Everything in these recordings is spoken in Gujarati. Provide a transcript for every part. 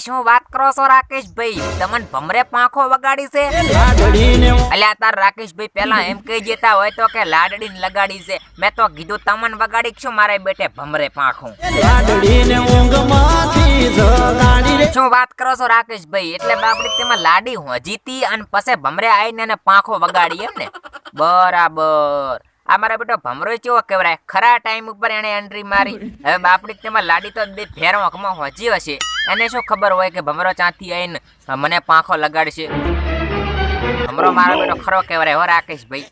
શું વાત કરો છો રાકેશભાઈ? તમને ભમરે પાંખો વગાડી છે? અલ્યા તાર રાકેશભાઈ પેલા એમ કહી જતા હોય તો કે લાડડી લગાડી છે. મેં તો કીધું, તમને વગાડી છું, મારે બેટે ભમરે પાંખું. શું વાત કરો છો રાકેશભાઈ? એટલે બાપડી, તેમાં લાડી હોજીતી અને પછી ભમરે આવીને એને પાંખો વગાડી એમ ને બરાબર. આ મારા બેટો ભમરો કેવો કહેવાય? ખરા ટાઈમ ઉપર એને એન્ટ્રી મારી. હવે બાપડી, તેમાં લાડી તો બે ફેર આંખમાં હોજી હશે. એને શું ખબર હોય કે ભમરો ચાંથી આવીને મને પાંખો લગાડશે? ભમરો મારો બેટો ખરો કહેવાય. હો રાકેશભાઈ.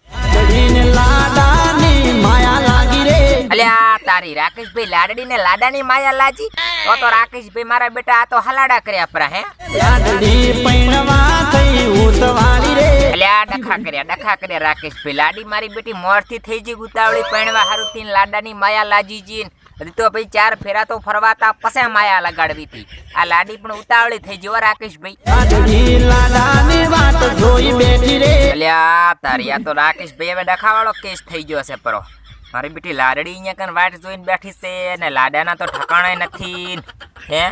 અલ્યા તારી રાકેશભાઈ લાડડી ને લાડાની માયા લાજી? તો તો રાકેશભાઈ મારા બેટા આ તો હલાડા કર્યા પરા હે? લાડડી પૈણવા થઈ ઉતવાળી રે. અલ્યા ડખા કર્યા ડખા કર્યા રાકેશભાઈ. લાડી મારી બેટી મોરથી થઈ જી ઉતાવળી પૈણવા હારું થઈને લાડાની માયા લાજી જી હજી તો ભાઈ ચાર ફેરા તો ફરવાતા પસે માયા લગાડવી હતી. આ લાડી પણ ઉતાવળી થઈ હો રાકેશભાઈ. લાડાની વાત જોઈ બેઠી રે. અલ્યા તારી આ તો રાકેશભાઈ હવે ડખાવાળો કેસ થઈ ગયો છે પરો. મારી બેટી લાડડી અહીંયા કન વાટ જોઈને બેઠી છે ને લાડાના તો ઠકાણે નથી. હે?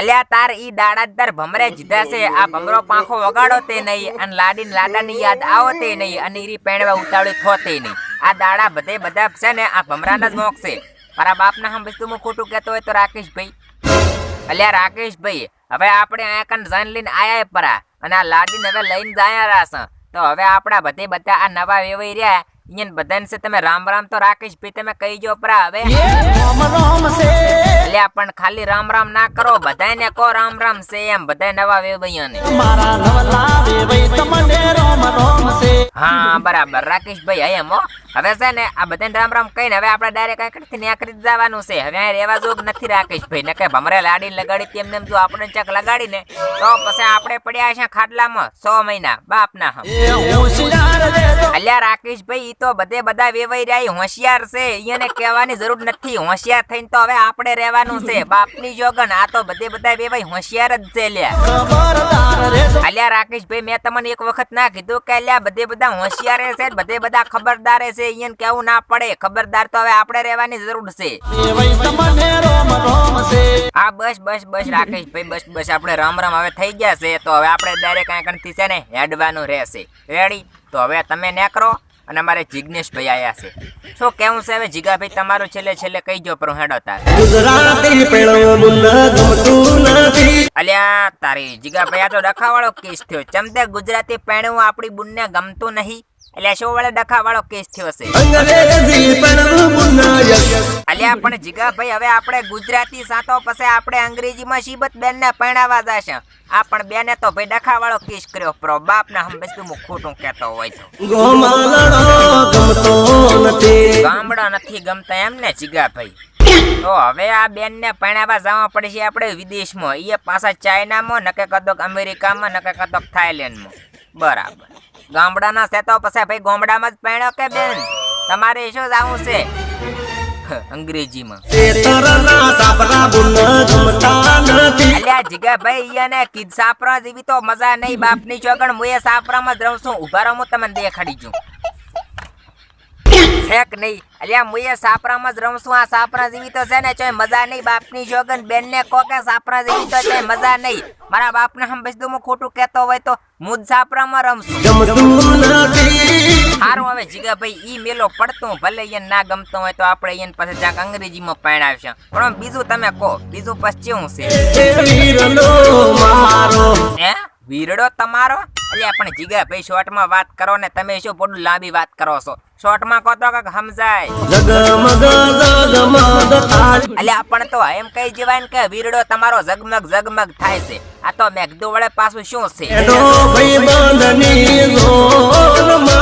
અલ્યા તાર ઈ દાડા તાર ભમરે જીધા છે. આ ભમરો પાંખો વગાડો તે નહીં અને લાડીન લાડાની યાદ આવો તે નહીં અને ઈરી પેણવા ઉતાવળી થો તે નહીં. આ દાડા બધે બધા છે ને આ ભમરાના જ મોક છે. મારા બાપના હમ વસ્તુ હું ખોટું કહેતો હોય તો રાકેશભાઈ અલ્યા રાકેશભાઈ હવે આપણે અહીંયા કન જાન લઈને આયા પરા. અને આ લાડીને હવે લઈને જાય રાસ તો હવે આપણા બધે બધા આ નવા વેવાઈ રહ્યા. અહીંયા બધાને છે તમે રામ રામ તો રાકેશભાઈ તમે કહી જો પરા, હવે? રામ રામ અલ્યા પણ ખાલી રામ રામ ના કરો બધાને કહો રામ રામ છે એમ બધા નવા વેવૈયાને મારા નવલા વેવઈ તમને રોમ રોમ છે. હા બરાબર. રાકેશભાઈ હે એમ હવે છે ને આ બધાને રામ રામ કહીને હવે આપણે ડાયરેક્ટ આકડથી થી કરી જ જવાનું છે. હવે અહીં રહેવા જોગ નથી રાકેશભાઈ. ને કે ભમરે લાડી લગાડી તેમને એમ જો આપણે ચક લગાડી ને તો પછી આપણે પડ્યા છે ખાટલામાં સો મહિના. બાપના હમ. રે તો. અલ્યા રાકેશભાઈ ઈ તો બધે બધા વેવાઈ રહ્યા હોશિયાર છે. એને કહેવાની જરૂર નથી. હોશિયાર થઈને તો હવે આપણે રહેવાનું છે? બાપની જોગન, આ તો બધે બધા વેવાઈ હોશિયાર જ છે તો અલ્યા રાકેશભાઈ મેં તમને એક વખત ના કીધું કે અલ્યા બધે બધા હોશિયાર છે, બધે બધા ખબરદાર છે અહીંયા કેવું ના પડે. ખબરદાર તો હવે આપણે રહેવાની જરૂર છે. હા, બસ બસ બસ રાકેશભાઈ બસ બસ, આપણે રામ રામ હવે થઈ ગયા છે. તો હવે આપણે ડાયરેક્ટથી છે ને, હેડવાનું રહેશે. રેડી તો હવે તમે ને કરો અને અમારે જિગ્નેશભાઈ આયા છે. શું કેવું છે હવે? જીગાભાઈ તમારું છેલ્લે છેલ્લે કહી જો પણ હેડો તાર અલ્યા તારી જીગાભાઈ આ તો રખાવાળો કેસ થયો. ચમતે ગુજરાતી પેણું આપણી બુનને ગમતું નહીં? એટલે શું વળે ડખાવાળો કેસ થયો છે. અલ્યા પણ જીગાભાઈ હવે આપણે ગુજરાતી સાતો પછી આપણે અંગ્રેજીમાં શીબત બેનને પરણાવા જશે. આ પણ બેને તો ભાઈ ડખાવાળો કેસ કર્યો. પ્રો બાપ ને બેસતું હું ખોટું કહેતો હોય તો ગામડા નથી ગમતા એમ ને જીગાભાઈ. તો હવે આ બેનને પરણાવા જવા પડશે આપણે વિદેશમાં. એ પાછા ચાઇનામાં નકે કદોક અમેરિકામાં નકે કદોક થાઈલેન્ડમાં બરાબર. ગામડાના છે તો પછી ભાઈ ગામડામાં જ પેણો કે બેન? તમારે શું આવું છે? અંગ્રેજીમાં. અલ્યા જીગાભાઈ એને કીધ સાપરા જેવી તો મજા નહીં. બાપની ચોગણ, હું એ સાપરામાં જ રહું છું. ઊભા રહું તમને દેખાડી છું છેક નહીં? અલ્યા મુએ સાપરામાં જ રમશું આ સાપરા જેવી તો છે ને ચોય મજા નહીં બાપની જોગન. બેનને કહો કે સાપરા જેવી તો ચોય મજા નહીં. મારા બાપને હમ બેસતું હું ખોટું કહેતો હોય તો હું જ સાપરામાં રમશું સારું હવે જીગાભાઈ ઈ મેલો પડતો ભલે એને ના ગમતો હોય તો આપણે એને પાસે જ્યાંક અંગ્રેજીમાં પરણાવશે પણ બીજું તમે કહો બીજું પછી શું છે? હે? વીરડો તમારો? અલ્યા પણ જીગા ભાઈ શોર્ટમાં વાત કરો ને તમે શું પડું લાંબી વાત કરો છો? શોર્ટમાં કહો તો કાંઈક સમજાય. અલ્યા પણ તો એમ કહી જવાય ને કે વીરડો તમારો ઝગમગ ઝગમગ થાય છે. આ તો મેઘદુ વડે પાછું શું છે?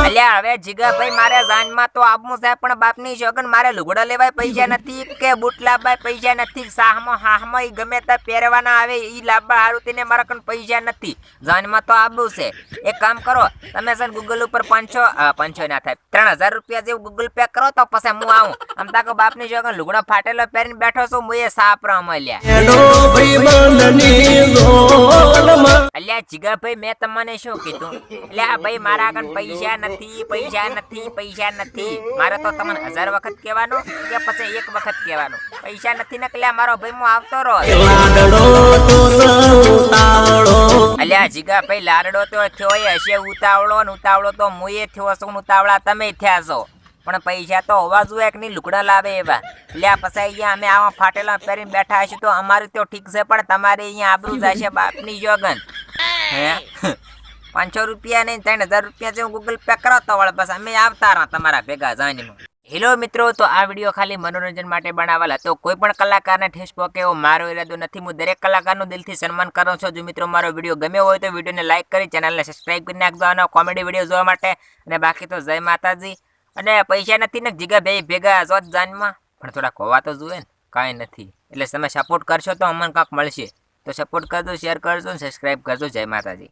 અલ્યા હવે જીગાભાઈ મારે જાનમાં તો આપવું સાહેબ પણ બાપની શોગન મારે લુગડા લેવાય પૈસા નથી કે બૂટ લાવવાય પૈસા નથી સાહમાં હાહમાં ઈ ગમે તે પહેરવાના આવે ઈ લાવવા હારું તેને મારા કણ પૈસા નથી. જાનમાં તો આપવું છે. એક કામ કરો તમે છે ગૂગલ ઉપર પાંચસો પાંચસો ના થાય ત્રણ હજાર રૂપિયા જેવું ગૂગલ પે કરો તો પછી હું આવું. આમ તાકો બાપની શોગન લુગડો ફાટેલો પહેરીને બેઠો છું હું એ સાપ રમલ્યા અલ્યા જીગા ભાઈ મેં તમને શું કીધું? અલ્યા ભાઈ મારા કન પૈસા નથી પૈસા નથી પૈસા નથી. મારે તો તમને હજાર વખત કહેવાનું કે પછી એક વખત કહેવાનું. પૈસા નથી નકલ્યા મારો ભાઈ હું આવતો રહો અલ્યા, જીગા ભાઈ લારડો તો થયો હશે, ઉતાવળો ને ઉતાવળો તો મુએ થયો છું ઉતાવળા તમે થયા છો. પણ પૈસા તો હોવા જોઈએ કે નહીં, લુગડા લાવે એવા. લ્યા, પછી અહીંયા અમે આવા ફાટેલા પહેરીને બેઠા હશું તો અમારું તો ઠીક છે, પણ તમારે અહીંયા આબરૂ જશે બાપની જોગન. હે? પાંચસો રૂપિયા નહીં, ત્રણ હજાર રૂપિયા હું ગૂગલ પે કરો તો વળ બસ અમે આવતા રહ્યા તમારા ભેગા જાણીમાં હેલો મિત્રો, તો આ વીડિયો ખાલી મનોરંજન માટે બનાવેલ હતો. કોઈ પણ કલાકારને ઠેસ પહોંચે એવો મારો ઈરાદો નથી. હું દરેક કલાકારનું દિલથી સન્માન કરું છું. જો મિત્રો મારો વીડિયો ગમ્યો હોય તો વિડીયોને લાઇક કરી, ચેનલને સબસ્ક્રાઈબ કરી નાખજો અને કોમેડી વીડિયો જોવા માટે. અને બાકી તો જય માતાજી. અને પૈસા નથી ને જીગા બે ભેગા જોત જાનમાં. પણ થોડાક હોવા તો જોઈએ ને, કાંઈ નથી. એટલે તમે સપોર્ટ કરશો તો અમને કાંક મળશે. તો સપોર્ટ કરજો શેર કરજો સબસ્ક્રાઈબ કરજો. જય માતાજી.